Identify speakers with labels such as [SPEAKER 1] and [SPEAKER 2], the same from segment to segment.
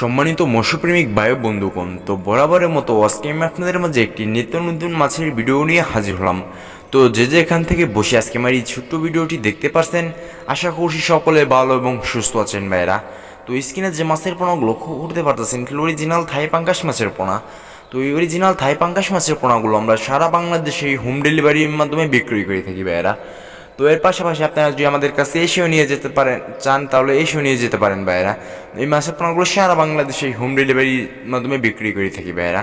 [SPEAKER 1] সম্মানিত মৎস্যপ্রেমিক বায়ু বন্ধুগণ, তো বরাবরের মতো আজকে আমি আপনাদের মাঝে একটি নিত্য নতুন মাছের ভিডিও নিয়ে হাজির হলাম। তো যে যে এখান থেকে বসে আজকে আমার এই ছোট্ট ভিডিওটি দেখতে পারছেন, আশা করছি সকলে ভালো এবং সুস্থ আছেন ভাইরা তো স্ক্রিনে যে মাছের পোনাগুলো লক্ষ্য করতে পারতেছেন অরিজিনাল থাই পাঙ্কাশ মাছের পোনা। তো এই অরিজিনাল থাই পাঙ্কাশ মাছের পোনাগুলো আমরা সারা বাংলাদেশে হোম ডেলিভারির মাধ্যমে বিক্রি করে থাকি ভাইরা তো এর পাশাপাশি আপনারা যদি আমাদের কাছে এসেও নিয়ে যেতে পারেন, চান, তাহলে এসেও নিয়ে যেতে পারেন ভাইয়েরা। এই মাছের পোনাগুলো সারা বাংলাদেশে হোম ডেলিভারির মাধ্যমে বিক্রি করে থাকি ভাইয়েরা।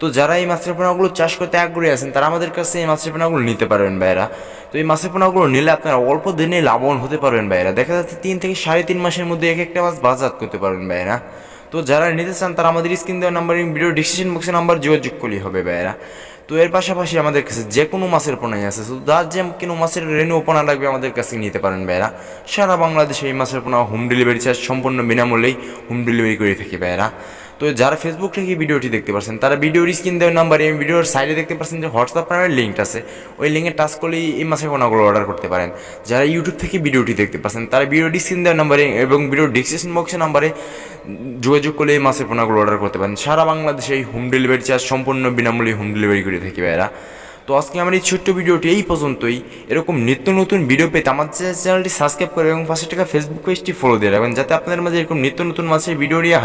[SPEAKER 1] তো যারা এই মাছের পোনাগুলো চাষ করতে আগ্রহী আছেন, তারা আমাদের কাছে এই মাছের পোনাগুলো নিতে পারবেন ভাইয়েরা। তো এই মাছের পোনাগুলো নিলে আপনারা অল্প দিনে লাভবান হতে পারবেন ভাইয়েরা। দেখা যাচ্ছে তিন থেকে সাড়ে তিন মাসের মধ্যে এক একটা মাছ বাজার করতে পারবেন ভাইয়েরা। তো যারা নিতে চান, তারা আমাদের স্ক্রিন দেওয়া নাম্বার ভিডিও ডিসক্রিপশন বক্সে নাম্বার যোগাযোগ করলেই হবে ভাইয়েরা। তো এর পাশাপাশি আমাদের কাছে যে কোনো মাছের পোনাই আছে। শুধু যার যে কোনো মাছের রেনু পোনা লাগবে আমাদের কাছে নিতে পারেন ভাইরা সারা বাংলাদেশে এই মাছের পোনা হোম ডেলিভারি চার্জ সম্পূর্ণ বিনামূল্যেই হোম ডেলিভারি করে থাকি ভাইয়েরা। তো যারা ফেসবুক থেকে ভিডিওটি দেখতে পাচ্ছেন তারা ভিডিওর স্ক্রিন দেওয়ার নাম্বার এই ভিডিওর সাইডে দেখতে পাচ্ছেন যে হোয়াটসঅ্যাপ নামের লিঙ্ক আছে। ওই লিঙ্কে টাচ করলেই এই মাছের পোনাগুলো অর্ডার করতে পারেন। যারা ইউটিউব থেকে ভিডিওটি দেখতে পাচ্ছেন তারা ভিডিও স্ক্রিন দেওয়ার নাম্বারে এবং ভিডিও ডিসক্রিপশন বক্সের নাম্বারে যোগাযোগ করলে এই মাছের পোনাগুলো অর্ডার করতে পারেন। সারা বাংলাদেশে এই হোম ডেলিভারি চার্জ সম্পূর্ণ বিনামূল্যে হোম ডেলিভারি করে থাকি ভাইয়েরা। তো আজকে আমার এই ছোট্ট ভিডিওটি এই পর্যন্তই। এরকম নিত্য নতুন ভিডিও পেতে আমার চ্যানেলটি সাবস্ক্রাইব করে এবং পাশে টাকা ফেসবুক পেজটি ফলো দিয়ে রাখবেন, যাতে আপনাদের মাঝে এরকম নিত্য নতুন মাছের ভিডিও নিয়ে